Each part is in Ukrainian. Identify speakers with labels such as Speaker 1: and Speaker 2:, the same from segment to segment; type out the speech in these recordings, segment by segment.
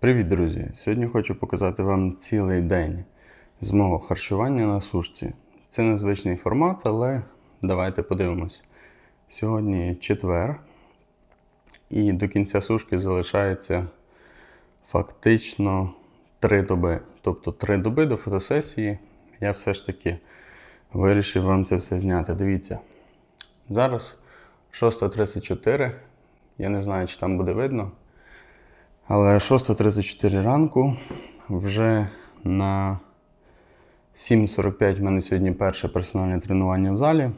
Speaker 1: Привіт, друзі! Сьогодні хочу показати вам цілий день з мого харчування на сушці. Це незвичний формат, але давайте подивимось. Сьогодні четвер, і до кінця сушки залишається фактично 3 доби. Тобто 3 доби до фотосесії. Я все ж таки вирішив вам це все зняти. Дивіться. Зараз 6.34. Я не знаю, чи там буде видно. Але 6.34 ранку вже на 7.45 в мене сьогодні перше персональне тренування в залі.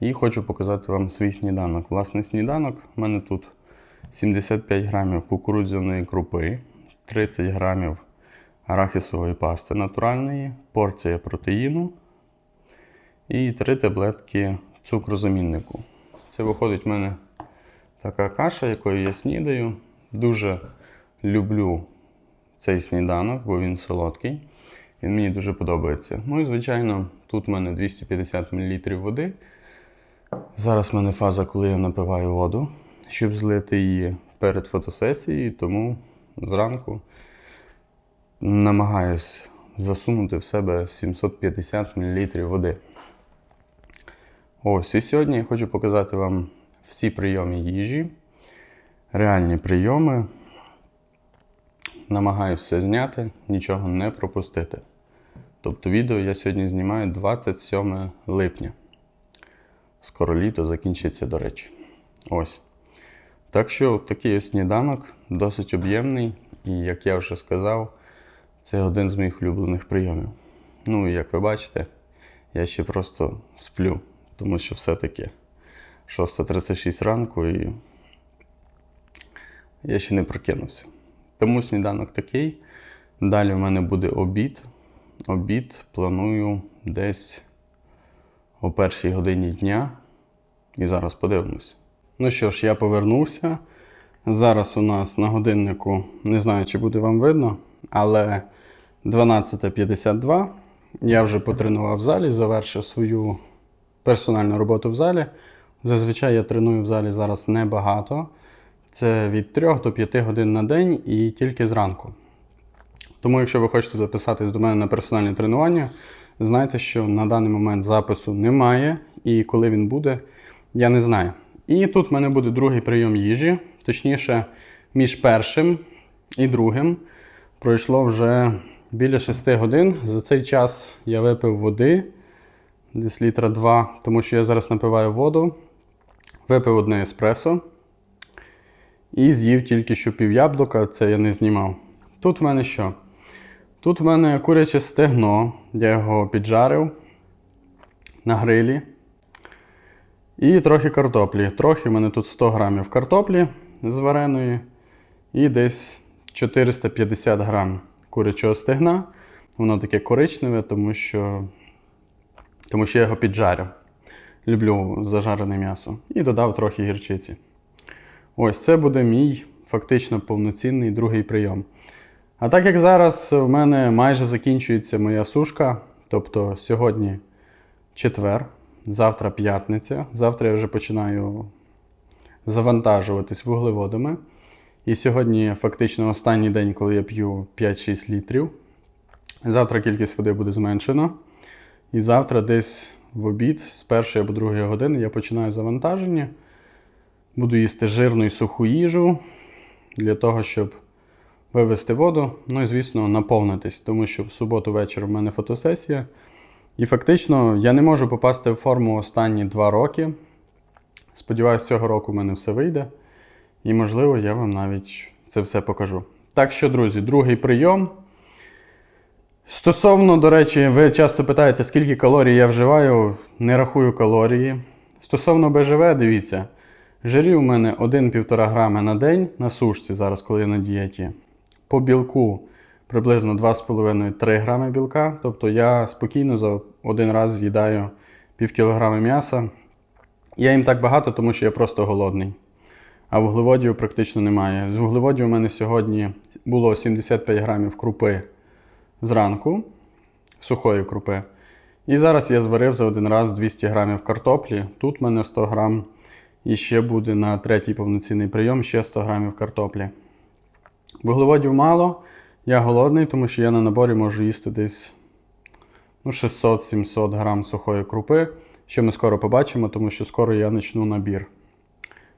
Speaker 1: І хочу показати вам свій сніданок. Власне, сніданок в мене тут 75 грамів кукурудзяної крупи, 30 грамів арахісової пасти натуральної, порція протеїну і 3 таблетки цукрозаміннику. Це виходить в мене така каша, якою я снідаю. Дуже люблю цей сніданок, бо він солодкий. Він мені дуже подобається. Ну і, звичайно, тут в мене 250 мл води. Зараз в мене фаза, коли я напиваю воду, щоб злити її перед фотосесією, тому зранку намагаюсь засунути в себе 750 мл води. Ось, і сьогодні я хочу показати вам всі прийоми їжі, реальні прийоми. Намагаюся все зняти, нічого не пропустити. Тобто відео я сьогодні знімаю 27 липня. Скоро літо закінчиться, до речі. Ось. Так що такий сніданок досить об'ємний, і, як я вже сказав, це один з моїх улюблених прийомів. Ну і як ви бачите, я ще просто сплю, тому що все-таки 6.36 ранку і я ще не прокинувся. Тому сніданок такий. Далі в мене буде обід. Обід планую десь о першій годині дня. І зараз подивимось. Ну що ж, я повернувся. Зараз у нас на годиннику, не знаю, чи буде вам видно, але 12.52. Я вже потренував в залі, завершив свою персональну роботу в залі. Зазвичай я треную в залі зараз небагато. Це від 3 до 5 годин на день і тільки зранку. Тому, якщо ви хочете записатись до мене на персональне тренування, знайте, що на даний момент запису немає, і коли він буде, я не знаю. І тут в мене буде другий прийом їжі, точніше, між першим і другим пройшло вже біля 6 годин. За цей час я випив води, десь літра 2, тому що я зараз напиваю воду. Випив одне еспресо. І з'їв тільки що пів яблука, це я не знімав. Тут в мене що? Тут в мене куряче стегно, я його піджарив на грилі. І трохи картоплі. Трохи в мене тут 100 грамів картоплі з вареної. І десь 450 грам курячого стегна. Воно таке коричневе, тому що, тому що я його піджарив. Люблю зажарене м'ясо. І додав трохи гірчиці. Ось це буде мій фактично повноцінний другий прийом. А так як зараз в мене майже закінчується моя сушка, тобто сьогодні четвер, завтра п'ятниця. Завтра я вже починаю завантажуватись вуглеводами. І сьогодні фактично останній день, коли я п'ю 5-6 літрів. Завтра кількість води буде зменшена. І завтра десь в обід з першої або другої години я починаю завантаження. Буду їсти жирну і суху їжу для того, щоб вивести воду. Ну і, звісно, наповнитись, тому що в суботу вечір в мене фотосесія. І фактично я не можу попасти в форму останні два роки. Сподіваюсь, цього року в мене все вийде. І, можливо, я вам навіть це все покажу. Так що, друзі, другий прийом. Стосовно, до речі, ви часто питаєте, скільки калорій я вживаю, не рахую калорії. Стосовно БЖВ, дивіться, жирів у мене 1-1,5 грами на день на сушці, зараз, коли я на дієті. По білку приблизно 2,5-3 грами білка. Тобто я спокійно за один раз з'їдаю пів кілограми м'яса. Я їм так багато, тому що я просто голодний. А вуглеводів практично немає. З вуглеводів у мене сьогодні було 75 грамів крупи зранку, сухої крупи. І зараз я зварив за один раз 200 грамів картоплі. Тут в мене 100 грам. І ще буде на третій повноцінний прийом ще 100 грамів картоплі. Вуглеводів мало, я голодний, тому що я на наборі можу їсти десь ну, 600-700 грам сухої крупи, що ми скоро побачимо, тому що скоро я почну набір.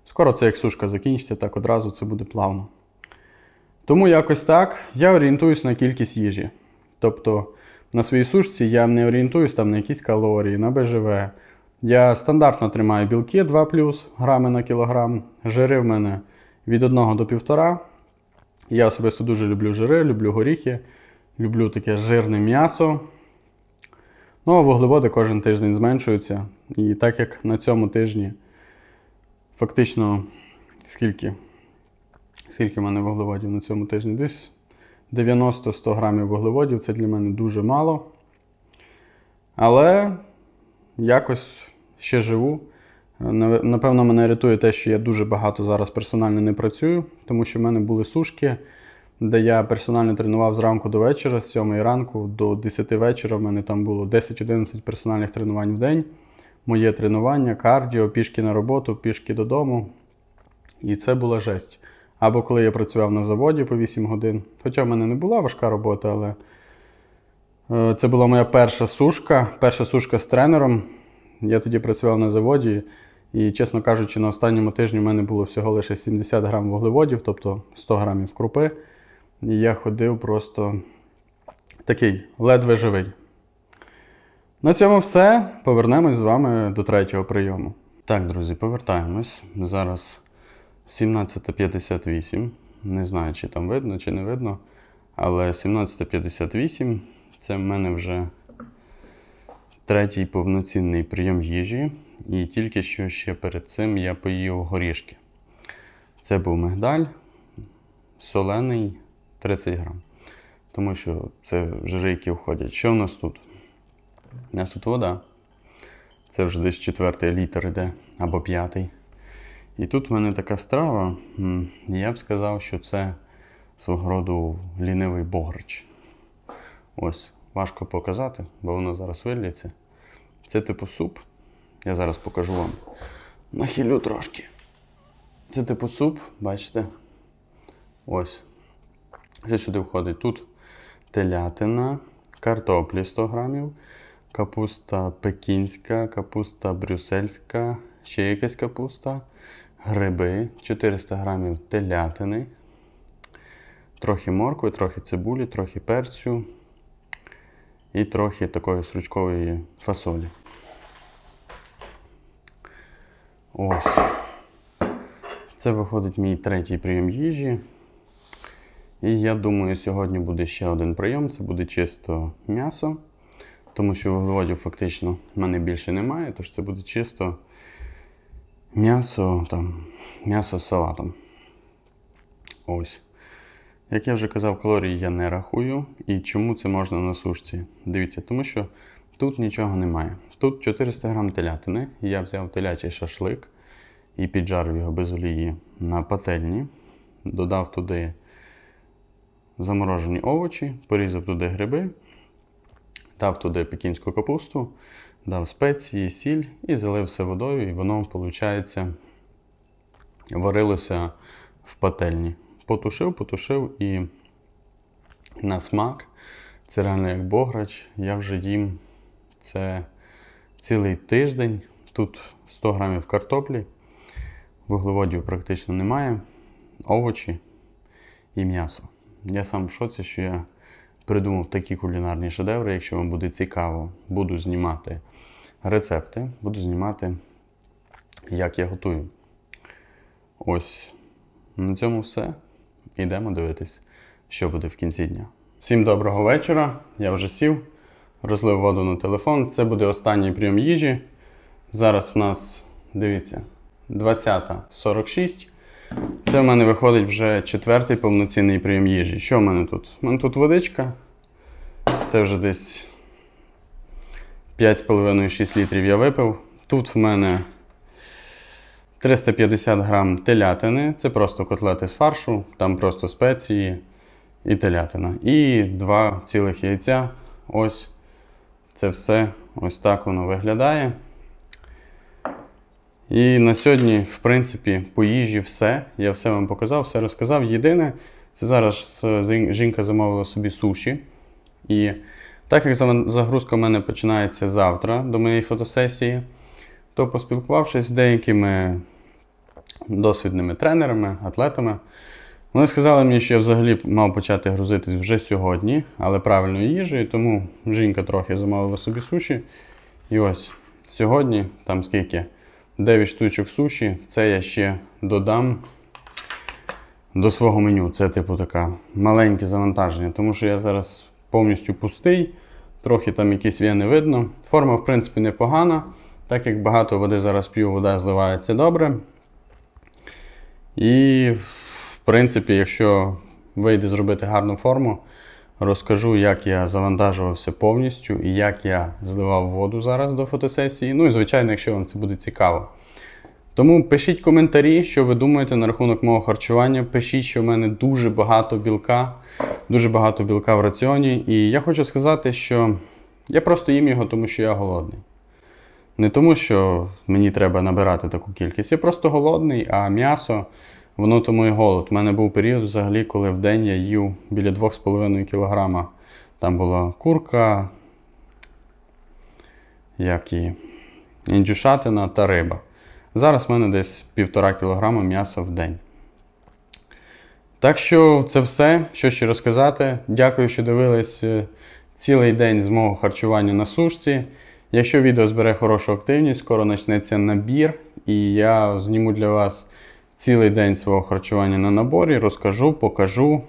Speaker 1: Скоро це як сушка закінчиться, так одразу це буде плавно. Тому якось так. Я орієнтуюсь на кількість їжі. Тобто на своїй сушці я не орієнтуюсь там на якісь калорії, на БЖВ. Я стандартно тримаю білки 2 грами на кілограм. Жири в мене від 1 до 1,5. Я особисто дуже люблю жири, люблю горіхи, люблю таке жирне м'ясо. Ну, а вуглеводи кожен тиждень зменшуються. І так як на цьому тижні фактично скільки? Скільки в мене вуглеводів на цьому тижні? Десь 90-100 грамів вуглеводів це для мене дуже мало. Але якось ще живу. Напевно, мене рятує те, що я дуже багато зараз персонально не працюю, тому що в мене були сушки, де я персонально тренував зранку до вечора, з 7 ранку до 10 вечора. В мене там було 10-11 персональних тренувань в день. Моє тренування, кардіо, пішки на роботу, пішки додому. І це була жесть. Або коли я працював на заводі по 8 годин. Хоча в мене не була важка робота, але е, це була моя перша сушка, перша сушка з тренером. Я тоді працював на заводі, і, чесно кажучи, на останньому тижні в мене було всього лише 70 грам вуглеводів, тобто 100 грамів крупи. І я ходив просто такий, ледве живий. На цьому все. Повернемось з вами до третього прийому. Так, друзі, повертаємось. Зараз 17.58. Не знаю, чи там видно, чи не видно. Але 17.58 це в мене вже третій повноцінний прийом їжі. І тільки що ще перед цим я поїв горішки. Це був мигдаль, солений 30 грам. Тому що це жири, які входять. Що в нас тут? У нас тут вода. Це вже десь четвертий літр іде, або п'ятий. І тут в мене така страва. Я б сказав, що це свого роду лінивий бограч. Ось, важко показати, бо воно зараз виліться. Це типу суп. Я зараз покажу вам. Нахилю трошки. Це типу суп, бачите? Ось. Що сюди входить? Тут телятина, картоплі 100 грамів, капуста пекінська, капуста брюссельська, ще якась капуста, гриби, 400 грамів телятини, трохи моркви, трохи цибулі, трохи перцю і трохи такої стручкової фасолі. Ось. Це виходить мій третій прийом їжі. І я думаю, сьогодні буде ще один прийом. Це буде чисто м'ясо, тому що вуглеводів фактично в мене більше немає, тож це буде чисто м'ясо, там, м'ясо з салатом. Ось. Як я вже казав, калорії я не рахую. І чому це можна на сушці? Дивіться, тому що тут нічого немає. Тут 400 грам телятини. Я взяв телячий шашлик і піджарив його без олії на пательні. Додав туди заморожені овочі, порізав туди гриби, дав туди пекінську капусту, дав спеції, сіль і залив все водою, і воно, виходить, варилося в пательні. Потушив, потушив і на смак. Це реально як бограч. Я вже їм це цілий тиждень. Тут 100 грамів картоплі, вуглеводів практично немає, овочі і м'ясо. Я сам в шоці, що я придумав такі кулінарні шедеври. Якщо вам буде цікаво, буду знімати рецепти, буду знімати, як я готую. Ось на цьому все. Йдемо дивитись, що буде в кінці дня. Всім доброго вечора. Я вже сів, розлив воду на телефон. Це буде останній прийом їжі. Зараз в нас, дивіться, 20.46. Це в мене виходить вже четвертий повноцінний прийом їжі. Що в мене тут? У мене тут водичка. Це вже десь 5,5-6 літрів я випив. Тут в мене 350 грам телятини. Це просто котлети з фаршу, там просто спеції і телятина. І два цілих яйця. Ось це все. Ось так воно виглядає. І на сьогодні, в принципі, по їжі все. Я все вам показав, все розказав. Єдине, Це зараз е, жінка замовила собі суші. І так як загрузка в мене починається завтра до моєї фотосесії, то поспілкувавшись з деякими досвідними тренерами, атлетами, вони сказали мені, що я взагалі мав почати грузитись вже сьогодні, але правильною їжею, тому жінка трохи замовила собі суші. І ось сьогодні, там скільки? 9 штучок суші, це я ще додам до свого меню. Це, типу, таке маленьке завантаження, тому що я зараз повністю пустий, трохи там якісь вени видно. Форма, в принципі, непогана, так як багато води зараз п'ю, вода зливається добре. І, в принципі, якщо вийде зробити гарну форму, розкажу, як я завантажувався повністю і як я зливав воду зараз до фотосесії. Ну і, звичайно, якщо вам це буде цікаво. Тому пишіть коментарі, що ви думаєте на рахунок мого харчування. Пишіть, що в мене дуже багато білка, дуже багато білка в раціоні. І я хочу сказати, що я просто їм його, тому що я голодний. Не тому, що мені треба набирати таку кількість. Я просто голодний, а м'ясо, воно тому і голод. У мене був період взагалі, коли в день я їв біля 2,5 кг. Там була курка, як і індюшатина та риба. Зараз в мене десь 1,5 кг м'яса в день. Так що це все, що ще розказати. Дякую, що дивились е, цілий день з мого харчування на сушці. Якщо відео збере хорошу активність, скоро почнеться набір, і я зніму для вас цілий день свого харчування на наборі, розкажу, покажу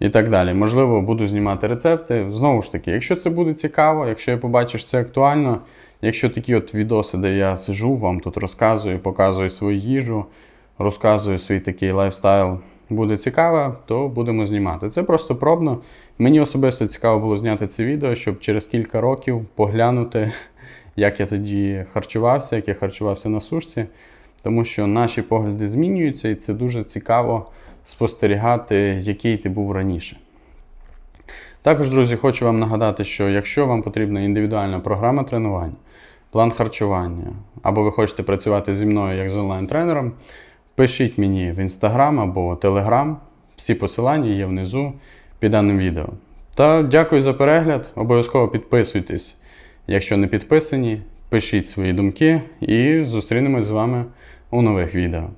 Speaker 1: і так далі. Можливо, буду знімати рецепти. Знову ж таки, якщо це буде цікаво, якщо я побачу, що це актуально, якщо такі от відоси, де я сижу, вам тут розказую, показую свою їжу, розказую свій такий лайфстайл, буде цікаво, то будемо знімати. Це просто пробно. Мені особисто цікаво було зняти це відео, щоб через кілька років поглянути, як я тоді харчувався, як я харчувався на сушці. Тому що наші погляди змінюються, і це дуже цікаво спостерігати, який ти був раніше. Також, друзі, хочу вам нагадати, що якщо вам потрібна індивідуальна програма тренувань, план харчування, або ви хочете працювати зі мною як з онлайн-тренером, пишіть мені в інстаграм або телеграм. Всі посилання є внизу під даним відео. Та дякую за перегляд. Обов'язково підписуйтесь, якщо не підписані. Пишіть свої думки і зустрінемось з вами у нових відео.